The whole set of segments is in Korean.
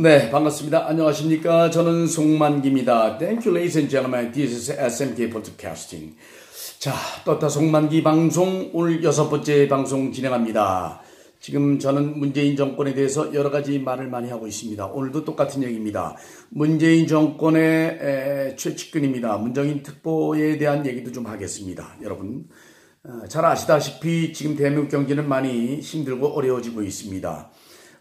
네, 반갑습니다. 안녕하십니까. 저는 송만기입니다. Thank you, ladies and gentlemen. This is SMK Podcasting. 자, 떴다 송만기 방송, 오늘 여섯 번째 방송 진행합니다. 지금 저는 문재인 정권에 대해서 여러 가지 말을 많이 하고 있습니다. 오늘도 똑같은 얘기입니다. 문재인 정권의 최측근입니다. 문정인 특보에 대한 얘기도 좀 하겠습니다. 여러분, 어, 잘 아시다시피 지금 대한민국 경제는 많이 힘들고 어려워지고 있습니다.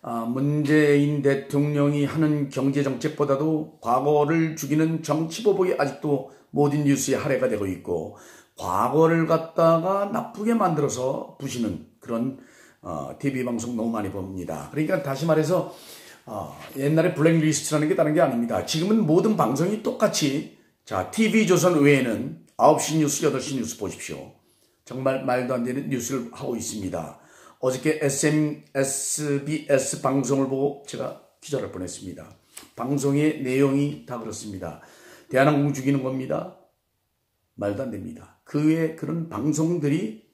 아, 문재인 대통령이 하는 경제정책보다도 과거를 죽이는 정치보복이 아직도 모든 뉴스에 할애가 되고 있고 과거를 갖다가 나쁘게 만들어서 부시는 그런 어, TV 방송 너무 많이 봅니다. 그러니까 다시 말해서 어, 옛날에 블랙리스트라는 게 다른 게 아닙니다. 지금은 모든 방송이 똑같이 자 TV조선 외에는 9시 뉴스, 8시 뉴스 보십시오. 정말 말도 안 되는 뉴스를 하고 있습니다. 어저께 SM, SBS 방송을 보고 제가 기절할 뻔했습니다. 방송의 내용이 다 그렇습니다. 대한항공 죽이는 겁니다. 말도 안 됩니다. 그 외에 그런 방송들이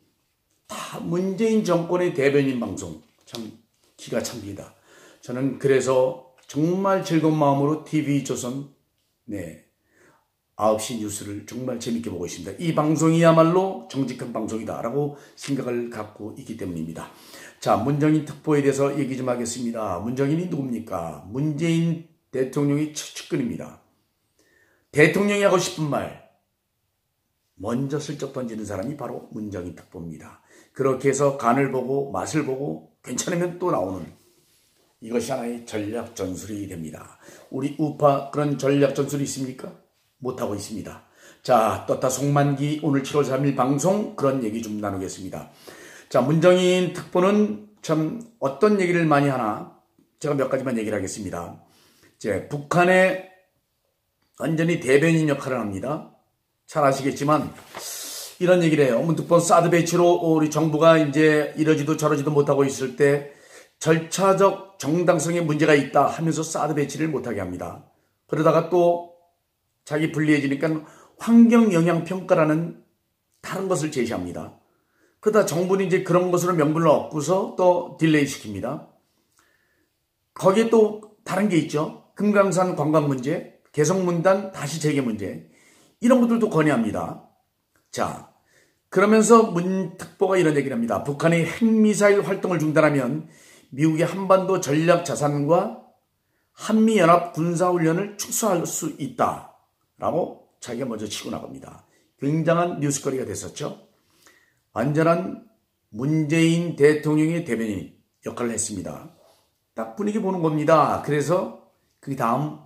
다 문재인 정권의 대변인 방송. 참 기가 찹니다. 저는 그래서 정말 즐거운 마음으로 TV조선 네 9시 뉴스를 정말 재밌게 보고 있습니다. 이 방송이야말로 정직한 방송이다라고 생각을 갖고 있기 때문입니다. 자, 문정인 특보에 대해서 얘기 좀 하겠습니다. 문정인이 누굽니까? 문재인 대통령이 측근입니다. 대통령이 하고 싶은 말 먼저 슬쩍 던지는 사람이 바로 문정인 특보입니다. 그렇게 해서 간을 보고 맛을 보고 괜찮으면 또 나오는 이것이 하나의 전략 전술이 됩니다. 우리 우파 그런 전략 전술이 있습니까? 못하고 있습니다. 자, 떴다 송만기 오늘 7월 3일 방송 그런 얘기 좀 나누겠습니다. 자, 문정인 특보는 참 어떤 얘기를 많이 하나 제가 몇 가지만 얘기를 하겠습니다. 이제 북한의 완전히 대변인 역할을 합니다. 잘 아시겠지만 이런 얘기를 해요. 문득본 사드 배치로 우리 정부가 이제 이러지도 저러지도 못하고 있을 때 절차적 정당성에 문제가 있다 하면서 사드 배치를 못하게 합니다. 그러다가 또 자기 불리해지니까 환경영향평가라는 다른 것을 제시합니다. 그러다 정부는 이제 그런 것으로 명분을 얻고서 또 딜레이 시킵니다. 거기에 또 다른 게 있죠. 금강산 관광 문제, 개성문단 다시 재개 문제. 이런 것들도 건의합니다. 자, 그러면서 문 특보가 이런 얘기를 합니다. 북한의 핵미사일 활동을 중단하면 미국의 한반도 전략 자산과 한미연합 군사훈련을 축소할 수 있다. 라고 자기가 먼저 치고 나갑니다. 굉장한 뉴스거리가 됐었죠. 완전한 문재인 대통령의 대변인 역할을 했습니다. 딱 분위기 보는 겁니다. 그래서 그 다음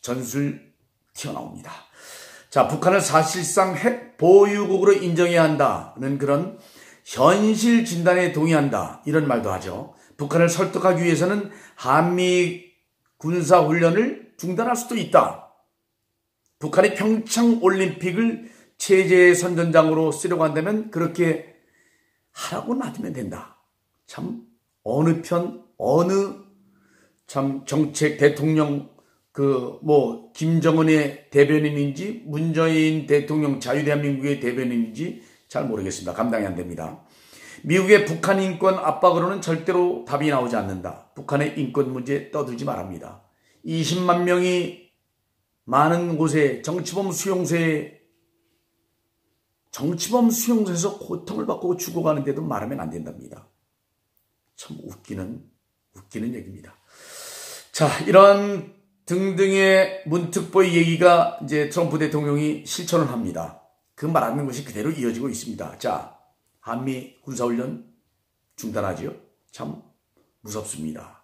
전술 튀어나옵니다. 자, 북한을 사실상 핵 보유국으로 인정해야 한다는 그런 현실 진단에 동의한다. 이런 말도 하죠. 북한을 설득하기 위해서는 한미 군사훈련을 중단할 수도 있다. 북한이 평창 올림픽을 체제 선전장으로 쓰려고 한다면 그렇게 하라고 놔두면 된다. 참 어느 편 어느 참 정책 대통령 그 뭐 김정은의 대변인인지 문재인 대통령 자유대한민국의 대변인인지 잘 모르겠습니다. 감당이 안 됩니다. 미국의 북한 인권 압박으로는 절대로 답이 나오지 않는다. 북한의 인권 문제 떠들지 말합니다. 20만 명이 많은 곳에 정치범 수용소에 정치범 수용소에서 고통을 받고 죽어가는데도 말하면 안 된답니다. 참 웃기는 웃기는 얘기입니다. 자, 이런 등등의 문특보의 얘기가 이제 트럼프 대통령이 실천을 합니다. 그 말하는 것이 그대로 이어지고 있습니다. 자, 한미 군사훈련 중단하지요? 참 무섭습니다.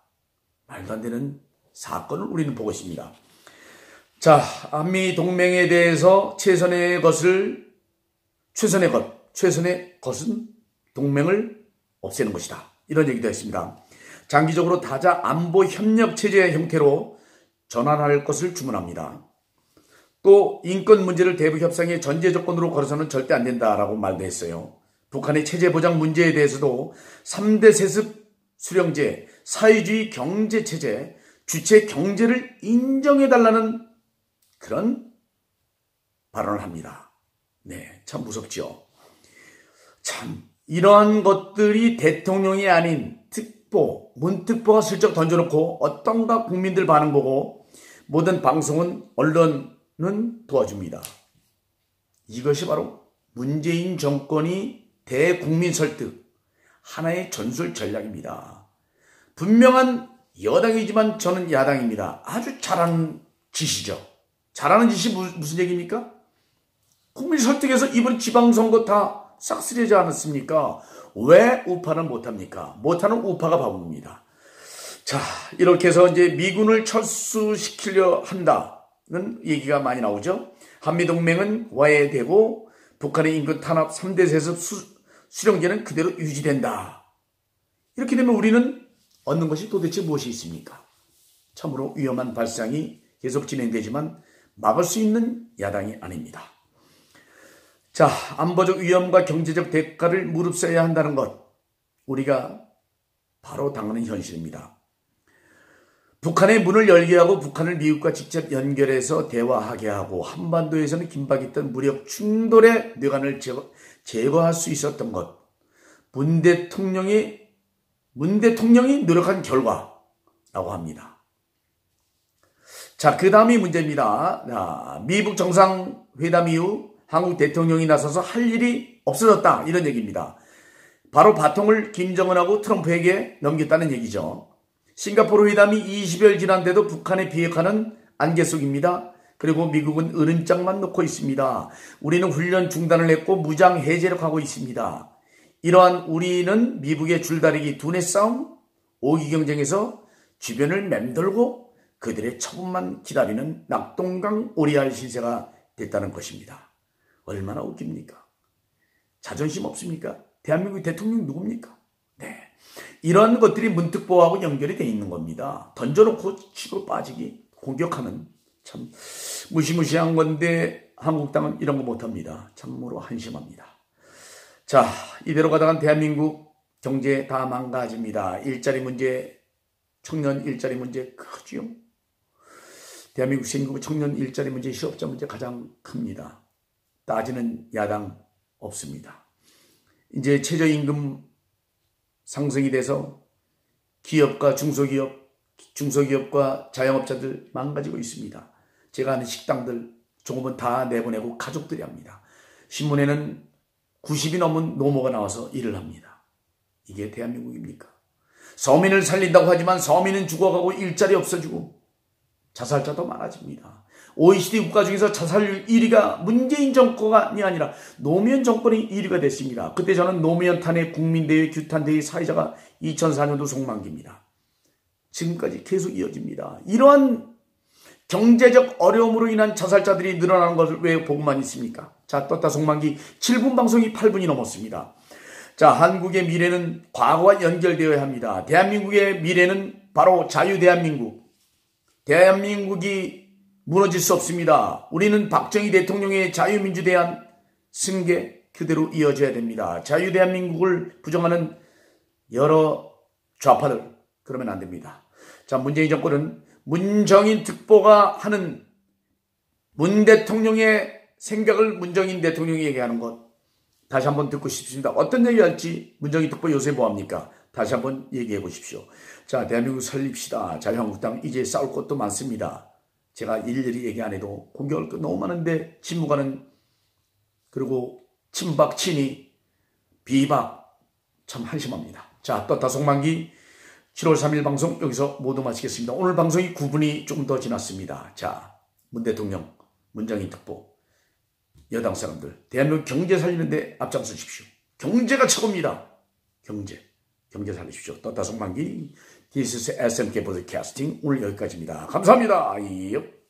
말도 안 되는 사건을 우리는 보고 있습니다. 자, 한미 동맹에 대해서 최선의 것을 최선의 것, 최선의 것은 동맹을 없애는 것이다. 이런 얘기도 했습니다. 장기적으로 다자 안보 협력 체제의 형태로 전환할 것을 주문합니다. 또 인권 문제를 대북 협상의 전제 조건으로 걸어서는 절대 안 된다라고 말도 했어요. 북한의 체제 보장 문제에 대해서도 3대 세습 수령제, 사회주의 경제 체제, 주체 경제를 인정해 달라는 그런 발언을 합니다. 네, 참 무섭죠. 참 이러한 것들이 대통령이 아닌 문특보, 문특보가 슬쩍 던져놓고 어떤가 국민들 반응 보고 모든 방송은 언론은 도와줍니다. 이것이 바로 문재인 정권이 대국민 설득 하나의 전술 전략입니다. 분명한 여당이지만 저는 야당입니다. 아주 잘하는 짓이죠. 잘하는 짓이 무슨 얘기입니까? 국민 설득해서 이번 지방선거 다 싹쓸이하지 않았습니까? 왜 우파는 못합니까? 못하는 우파가 바보입니다. 자, 이렇게 해서 이제 미군을 철수시키려 한다는 얘기가 많이 나오죠. 한미동맹은 와해되고 북한의 인근 탄압 3대 세습 수, 수령제는 그대로 유지된다. 이렇게 되면 우리는 얻는 것이 도대체 무엇이 있습니까? 참으로 위험한 발상이 계속 진행되지만 막을 수 있는 야당이 아닙니다. 자, 안보적 위험과 경제적 대가를 무릅써야 한다는 것. 우리가 바로 당하는 현실입니다. 북한의 문을 열게 하고 북한을 미국과 직접 연결해서 대화하게 하고 한반도에서는 긴박했던 무력 충돌의 뇌관을 제거, 제거할 수 있었던 것. 문 대통령이 문 대통령이 노력한 결과라고 합니다. 자, 그 다음이 문제입니다. 자, 미국 정상회담 이후 한국 대통령이 나서서 할 일이 없어졌다. 이런 얘기입니다. 바로 바통을 김정은하고 트럼프에게 넘겼다는 얘기죠. 싱가포르 회담이 20여 지난데도 북한에 비핵화는 안개 속입니다. 그리고 미국은 으른장만 놓고 있습니다. 우리는 훈련 중단을 했고 무장 해제를 하고 있습니다. 이러한 우리는 미국의 줄다리기 두뇌 싸움, 오기 경쟁에서 주변을 맴돌고 그들의 처분만 기다리는 낙동강 오리알 신세가 됐다는 것입니다. 얼마나 웃깁니까? 자존심 없습니까? 대한민국 대통령 누굽니까? 네. 이런 것들이 문특보하고 연결이 돼 있는 겁니다. 던져놓고 치고 빠지기, 공격하는 참 무시무시한 건데 한국당은 이런 거 못합니다. 참으로 한심합니다. 자, 이대로 가다간 대한민국 경제 다 망가집니다. 일자리 문제, 청년 일자리 문제 크지요. 대한민국 생기부 청년 일자리 문제, 실업자 문제 가장 큽니다. 따지는 야당 없습니다. 이제 최저임금 상승이 돼서 기업과 중소기업, 중소기업과 자영업자들 망가지고 있습니다. 제가 아는 식당들 조금은 다 내보내고 가족들이 합니다. 신문에는 90이 넘은 노모가 나와서 일을 합니다. 이게 대한민국입니까? 서민을 살린다고 하지만 서민은 죽어가고 일자리 없어지고 자살자도 많아집니다. OECD 국가 중에서 자살률 1위가 문재인 정권이 아니라 노무현 정권이 1위가 됐습니다. 그때 저는 노무현 탄핵 국민대회 규탄대회 사회자가 2004년도 송만기입니다. 지금까지 계속 이어집니다. 이러한 경제적 어려움으로 인한 자살자들이 늘어나는 것을 왜 보고만 있습니까? 자, 떴다 송만기 7분 방송이 8분이 넘었습니다. 자, 한국의 미래는 과거와 연결되어야 합니다. 대한민국의 미래는 바로 자유 대한민국. 대한민국이 무너질 수 없습니다. 우리는 박정희 대통령의 자유민주 대한 승계 그대로 이어져야 됩니다. 자유 대한민국을 부정하는 여러 좌파들 그러면 안 됩니다. 자 문재인 정권은 문정인 특보가 하는 문 대통령의 생각을 문정인 대통령이 얘기하는 것 다시 한번 듣고 싶습니다. 어떤 얘기할지 문정인 특보 요새 뭐합니까? 다시 한번 얘기해 보십시오. 자 대한민국 설립시다. 자유한국당 이제 싸울 것도 많습니다. 제가 일일이 얘기 안 해도 공격할 거 너무 많은데 침묵하는 그리고 침박, 친이, 비박 참 한심합니다. 자, 떴다 송만기 7월 3일 방송 여기서 모두 마치겠습니다. 오늘 방송이 9분이 조금 더 지났습니다. 자, 문 대통령, 문장인 특보, 여당 사람들, 대한민국 경제 살리는데 앞장서십시오. 경제가 최고입니다. 경제, 경제 살리십시오. 떴다 송만기 This is SMK Broadcasting. 오늘 여기까지입니다. 감사합니다. 예.